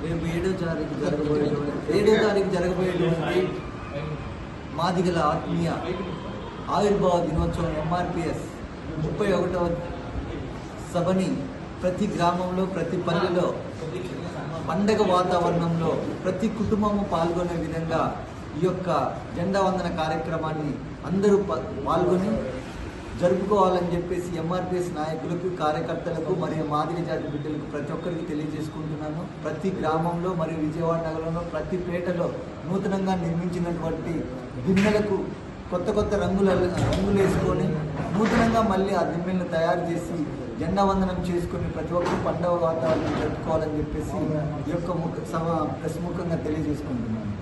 మేము ఏడో తారీఖు జరగబోయేటువంటి ఏడో తారీఖు జరగబోయేటువంటి మాదిగల ఆత్మీయ ఆవిర్భావ దినోత్సవం ఎంఆర్పిఎస్ ముప్పై ఒకటవ సభని ప్రతి గ్రామంలో ప్రతి పల్లెలో పండగ వాతావరణంలో ప్రతి కుటుంబము పాల్గొనే విధంగా ఈ యొక్క జెండా వందన కార్యక్రమాన్ని అందరూ పాల్గొని జరుపుకోవాలని చెప్పేసి ఎంఆర్పిఎస్ నాయకులకు కార్యకర్తలకు మరియు మాదిరి జాతి బిడ్డలకు ప్రతి ఒక్కరికి తెలియజేసుకుంటున్నాను. ప్రతి గ్రామంలో మరియు విజయవాడ నగరంలో ప్రతి పేటలో నూతనంగా నిర్మించినటువంటి గిన్నెలకు కొత్త కొత్త రంగుల రంగులు వేసుకొని నూతనంగా మళ్ళీ ఆ దిమ్మెలను తయారు చేసి జెండా వందనం చేసుకుని ప్రతి ఒక్కరు పండగ వాతావరణం జరుపుకోవాలని చెప్పేసి ఈ యొక్క ముఖ సభ ప్రశ్ముఖంగా తెలియజేసుకుంటున్నాను.